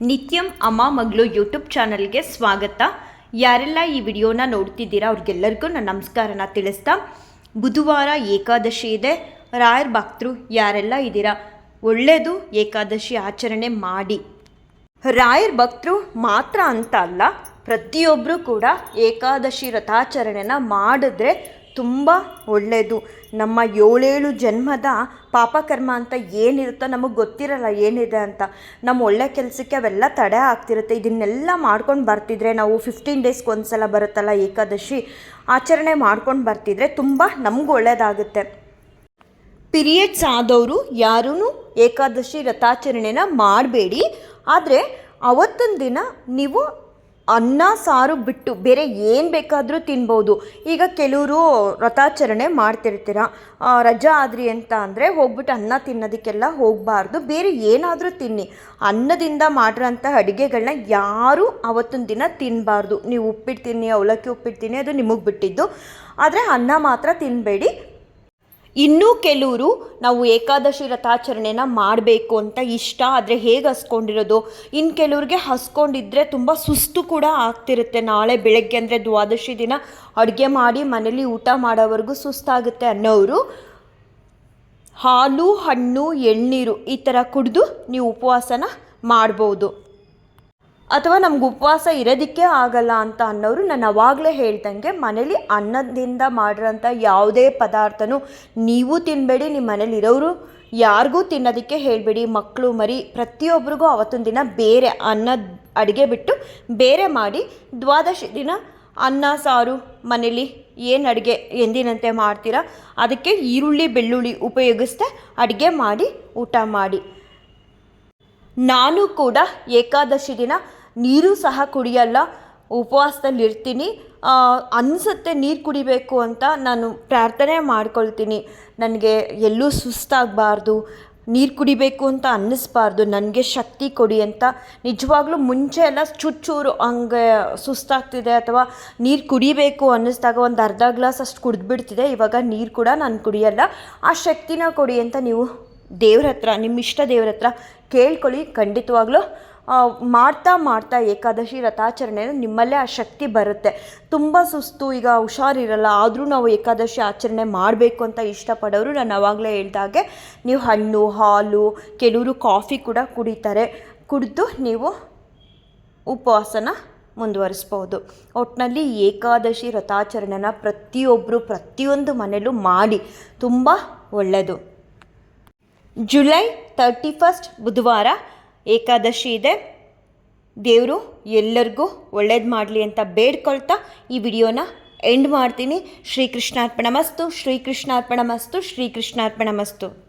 ನಿತ್ಯಂ ಅಮ್ಮ ಮಗಳು ಯೂಟ್ಯೂಬ್ ಚಾನಲ್ಗೆ ಸ್ವಾಗತ. ಯಾರೆಲ್ಲ ಈ ವಿಡಿಯೋನ ನೋಡ್ತಿದ್ದೀರಾ ಅವ್ರಿಗೆಲ್ಲರಿಗೂ ನಾನು ನಮಸ್ಕಾರನ ತಿಳಿಸ್ತಾ. ಬುಧವಾರ ಏಕಾದಶಿ ಇದೆ. ರಾಯರ್ ಭಕ್ತರು ಯಾರೆಲ್ಲ ಇದ್ದೀರಾ? ಒಳ್ಳೆಯದು ಏಕಾದಶಿ ಆಚರಣೆ ಮಾಡಿ. ರಾಯರ್ ಭಕ್ತರು ಮಾತ್ರ ಅಂತ ಅಲ್ಲ ಪ್ರತಿಯೊಬ್ಬರು ಕೂಡ ಏಕಾದಶಿ ವ್ರತಾಚರಣೆನ ಮಾಡಿದ್ರೆ ತುಂಬ ಒಳ್ಳೆಯದು ನಮ್ಮ ಏಳೇಳು ಜನ್ಮದ ಪಾಪಕರ್ಮ ಅಂತ ಏನಿರುತ್ತೋ ನಮಗೆ ಗೊತ್ತಿರಲ್ಲ ಏನಿದೆ ಅಂತ. ನಮ್ಮ ಒಳ್ಳೆ ಕೆಲಸಕ್ಕೆ ಅವೆಲ್ಲ ತಡೆ ಆಗ್ತಿರುತ್ತೆ. ಇದನ್ನೆಲ್ಲ ಮಾಡ್ಕೊಂಡು ಬರ್ತಿದ್ರೆ ನಾವು ಫಿಫ್ಟೀನ್ ಡೇಸ್ಗೆ ಒಂದ್ಸಲ ಬರುತ್ತಲ್ಲ ಏಕಾದಶಿ, ಆಚರಣೆ ಮಾಡ್ಕೊಂಡು ಬರ್ತಿದ್ರೆ ತುಂಬ ನಮ್ಗೆ ಒಳ್ಳೆಯದಾಗುತ್ತೆ ಪಿರಿಯಡ್ಸ್ ಆದವರು ಯಾರೂ ಏಕಾದಶಿ ವ್ರತಾಚರಣೆನ ಮಾಡಬೇಡಿ. ಆದರೆ ಅವತ್ತೊಂದು ದಿನ ನೀವು ಅನ್ನ, ಸಾರು ಬಿಟ್ಟು ಬೇರೆ ಏನು ಬೇಕಾದರೂ ತಿನ್ಬೋದು. ಈಗ ಕೆಲವರು ವ್ರತಾಚರಣೆ ಮಾಡ್ತಿರ್ತೀರ? ರಜಾ ಆದ್ರಿ ಅಂತ ಅಂದರೆ ಹೋಗ್ಬಿಟ್ಟು ಅನ್ನ ತಿನ್ನೋದಕ್ಕೆಲ್ಲ ಹೋಗಬಾರ್ದು. ಬೇರೆ ಏನಾದರೂ ತಿನ್ನಿ. ಅನ್ನದಿಂದ ಮಾಡಿರೋಂಥ ಅಡುಗೆಗಳನ್ನ ಯಾರೂ ಅವತ್ತೊಂದು ದಿನ ತಿನ್ನಬಾರ್ದು ನೀವು ಉಪ್ಪಿಟ್ಟು ತಿನ್ನಿ ಅವಲಕ್ಕಿ ಉಪ್ಪಿಟ್ಟು ತಿನ್ನಿ ಅದು ನಿಮಗೆ ಬಿಟ್ಟಿದ್ದು. ಆದರೆ ಅನ್ನ ಮಾತ್ರ ತಿನ್ನಬೇಡಿ ಇನ್ನೂ ಕೆಲವರು ನಾವು ಏಕಾದಶಿ ವ್ರತಾಚರಣೆನ ಮಾಡಬೇಕು ಅಂತ ಇಷ್ಟ ಆದರೆ ಹೇಗೆ ಹಸ್ಕೊಂಡಿರೋದು? ಇನ್ನು ಕೆಲವ್ರಿಗೆ ಹಸ್ಕೊಂಡಿದ್ರೆ ತುಂಬ ಸುಸ್ತು ಕೂಡ ಆಗ್ತಿರುತ್ತೆ. ನಾಳೆ ಬೆಳಗ್ಗೆ ಅಂದರೆ ದ್ವಾದಶಿ ದಿನ, ಅಡುಗೆ ಮಾಡಿ ಮನೇಲಿ ಊಟ ಮಾಡೋವರೆಗೂ ಸುಸ್ತಾಗುತ್ತೆ ಅನ್ನೋರು ಹಾಲು, ಹಣ್ಣು, ಎಳ್ನೀರು ಈ ಥರ ಕುಡಿದು ನೀವು ಉಪವಾಸನ ಮಾಡ್ಬೋದು. ಅಥವಾ ನಮ್ಗೆ ಉಪವಾಸ ಇರೋದಕ್ಕೆ ಆಗಲ್ಲ ಅಂತ ಅನ್ನೋರು ನಾನು ಅವಾಗಲೇ ಹೇಳ್ದಂಗೆ ಮನೇಲಿ ಅನ್ನದಿಂದ ಮಾಡಿರೋಂಥ ಯಾವುದೇ ಪದಾರ್ಥನೂ ನೀವು ತಿನ್ನಬೇಡಿ ನಿಮ್ಮ ಮನೇಲಿರೋರು ಯಾರಿಗೂ ತಿನ್ನೋದಕ್ಕೆ ಹೇಳಬೇಡಿ. ಮಕ್ಕಳು ಮರಿ ಪ್ರತಿಯೊಬ್ಬರಿಗೂ ಅವತ್ತೊಂದು ದಿನ ಬೇರೆ ಅನ್ನದ ಅಡುಗೆ ಬಿಟ್ಟು ಬೇರೆ ಮಾಡಿ ದ್ವಾದಶಿ ದಿನ ಅನ್ನ, ಸಾರು, ಮನೇಲಿ ಏನು ಅಡುಗೆ ಎಂದಿನಂತೆ ಮಾಡ್ತೀರಾ? ಅದಕ್ಕೆ ಈರುಳ್ಳಿ, ಬೆಳ್ಳುಳ್ಳಿ ಉಪಯೋಗಿಸ್ದೆ ಅಡುಗೆ ಮಾಡಿ ಊಟ ಮಾಡಿ. ನಾನು ಕೂಡ ಏಕಾದಶಿ ದಿನ ನೀರು ಸಹ ಕುಡಿಯಲ್ಲ, ಉಪವಾಸದಲ್ಲಿ ಇರ್ತೀನಿ. ಅನಿಸುತ್ತೆ ನೀರು ಕುಡಿಬೇಕು ಅಂತ ನಾನು ಪ್ರಾರ್ಥನೆ ಮಾಡ್ಕೊಳ್ತೀನಿ. ನನಗೆ ಎಲ್ಲೂ ಸುಸ್ತಾಗಬಾರ್ದು, ನೀರು ಕುಡಿಬೇಕು ಅಂತ ಅನ್ನಿಸ್ಬಾರ್ದು, ನನಗೆ ಶಕ್ತಿ ಕೊಡಿ ಅಂತ. ನಿಜವಾಗ್ಲೂ ಮುಂಚೆ ಎಲ್ಲ ಚುಚ್ಚೂರು ಹಂಗೆ ಸುಸ್ತಾಗ್ತಿದೆ ಅಥವಾ ನೀರು ಕುಡಿಬೇಕು ಅನ್ನಿಸ್ದಾಗ ಒಂದು ಅರ್ಧ ಗ್ಲಾಸ್ ಅಷ್ಟು ಕುಡಿದ್ಬಿಡ್ತಿದೆ, ಇವಾಗ ನೀರು ಕೂಡ ನಾನು ಕುಡಿಯಲ್ಲ. ಆ ಶಕ್ತಿನ ಕೊಡಿ ಅಂತ ನೀವು ದೇವ್ರ ಹತ್ರ ನಿಮ್ಮ ಇಷ್ಟ ದೇವ್ರ ಹತ್ರ ಕೇಳ್ಕೊಳ್ಳಿ, ಖಂಡಿತವಾಗ್ಲೂ. ಮಾಡ್ತಾ ಮಾಡ್ತಾ ಏಕಾದಶಿ ವ್ರತಾಚರಣೆ ನಿಮ್ಮಲ್ಲೇ ಆ ಶಕ್ತಿ ಬರುತ್ತೆ. ತುಂಬ ಸುಸ್ತು, ಈಗ ಹುಷಾರಿರಲ್ಲ, ಆದರೂ ನಾವು ಏಕಾದಶಿ ಆಚರಣೆ ಮಾಡಬೇಕು ಅಂತ ಇಷ್ಟಪಡೋರು ನಾನು ಆವಾಗಲೇ ಹೇಳ್ದಾಗೆ ನೀವು ಹಣ್ಣು, ಹಾಲು, ಕೆಲವರು ಕಾಫಿ ಕೂಡ ಕುಡಿತಾರೆ. ಕುಡಿದು ನೀವು ಉಪವಾಸನ ಮುಂದುವರಿಸ್ಬೋದು. ಒಟ್ಟಿನಲ್ಲಿ ಏಕಾದಶಿ ರಥಾಚರಣೆನ ಪ್ರತಿಯೊಬ್ಬರು ಪ್ರತಿಯೊಂದು ಮನೇಲೂ ಮಾಡಿ, ತುಂಬ ಒಳ್ಳೆಯದು ಜುಲೈ ತರ್ಟಿ ಫಸ್ಟ್ ಬುಧವಾರ ಏಕಾದಶಿ ಇದೆ. ದೇವರು ಎಲ್ಲರಿಗೂ ಒಳ್ಳೇದು ಮಾಡಲಿ ಅಂತ ಬೇಡ್ಕೊಳ್ತಾ ಈ ವಿಡಿಯೋನ ಎಂಡ್ ಮಾಡ್ತೀನಿ. ಶ್ರೀಕೃಷ್ಣಾರ್ಪಣ ಮಸ್ತು ಶ್ರೀಕೃಷ್ಣಾರ್ಪಣ ಮಸ್ತು ಶ್ರೀಕೃಷ್ಣಾರ್ಪಣ ಮಸ್ತು.